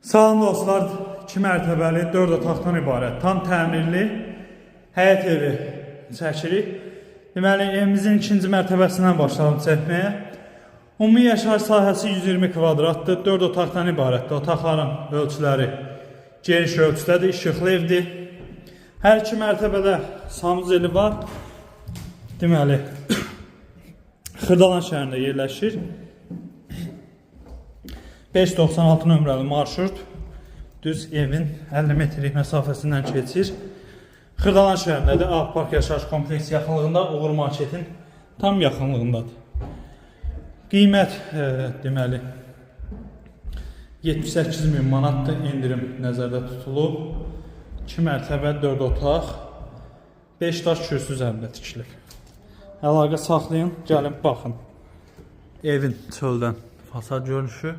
Salam dostlar, 2 mərtəbəli 4 otaqdan ibarət, tam təmirli həyət evi çəkirik. Deməli, evimizin ikinci mərtəbəsindən başlayalım çəkməyə. Ümumi yaşayış sahəsi 120 kvadratdır, 4 otaqdan ibarətdir. Otaqların ölçüləri geniş ölçüdədir, işıqlı evdir. Hər iki mərtəbədə sanuzeli var. Deməli, Xırdalan şəhərində yerləşir. 596 nömrəli marşrut düz evin 50 metrlik məsafəsindən keçir. Xırdalan şəhərindədir. Ağ Park yaşayış kompleksi yaxınlığında Uğur Marketin tam yaxınlığındadır. Qiymət e, deməli 78 min manatdır endirim nəzərdə tutulub. 2 mərtəbə 4 otaq 5 daş kürsü üzərində tikilib. Əlaqə saxlayın, gəlin baxın. Evin çöldən fasad görünüşü